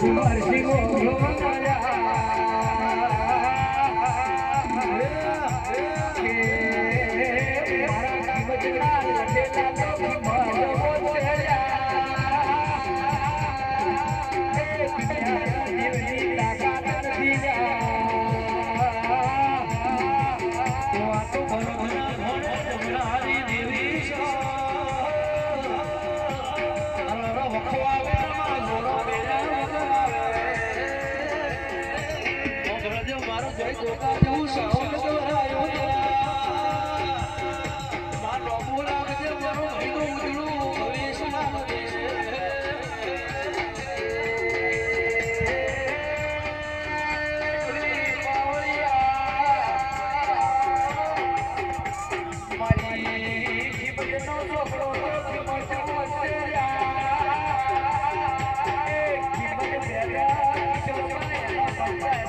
Everybody. Yeah.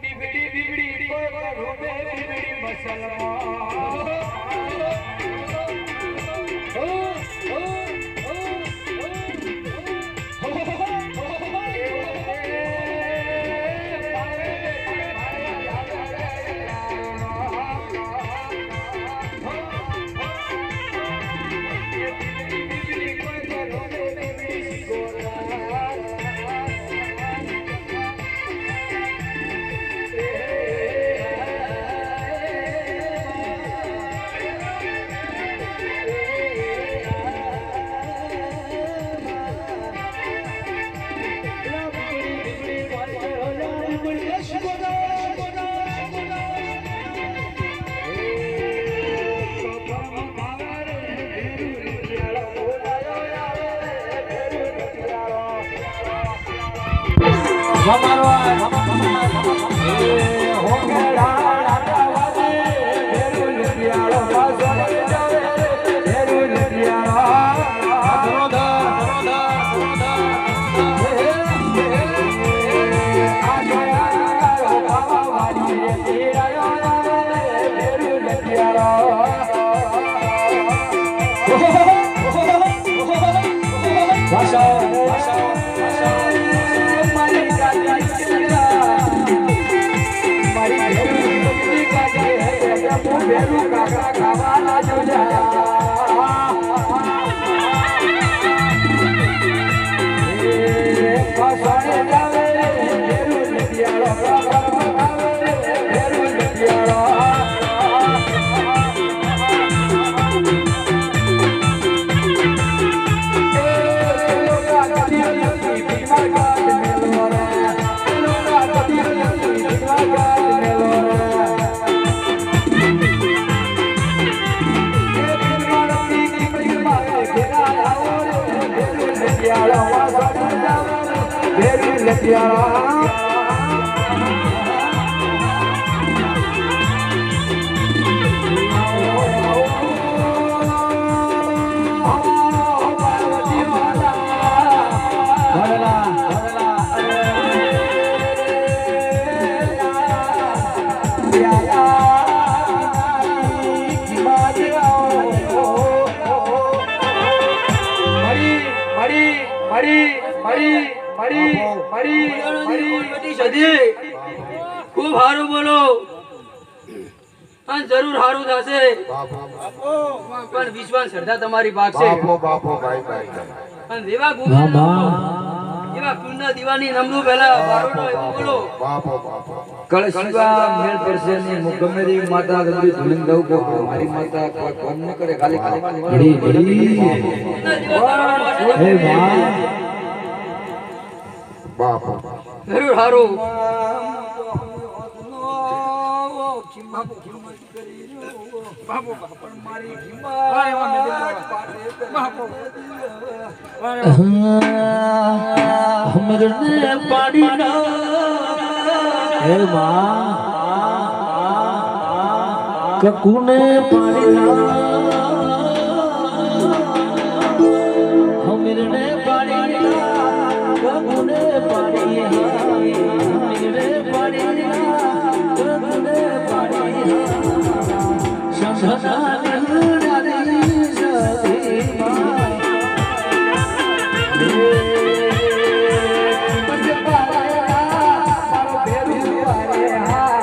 बिगड़ी बिगड़ी बिगड़ी मुसलमान ભગવાન હો ગેડા લટિયાળા લટિયાળા. મળી મળી મળી મળી મળી સધી ખૂબ સારું બોલો. પણ જરૂર સારું થશે. પણ વિશ્વાસ શ્રદ્ધા તમારી પાસે એવા દીવાની નમનું પહેલા એવું બોલો. બાપો બાપો. કળશિવા મેલ પરસે ની મુગમેરી માતા ગંદી ધુલિંગ દઉં કે મારી માતા કોઈ કોમ ન કરે ખાલી ખાલી ઘડી ઘડી. કુળના દીવા બારોટો હે માં બાપો. જરૂર સારું અમરને પાડી ના હે માં કકુને પાડી ના અમરને પાડી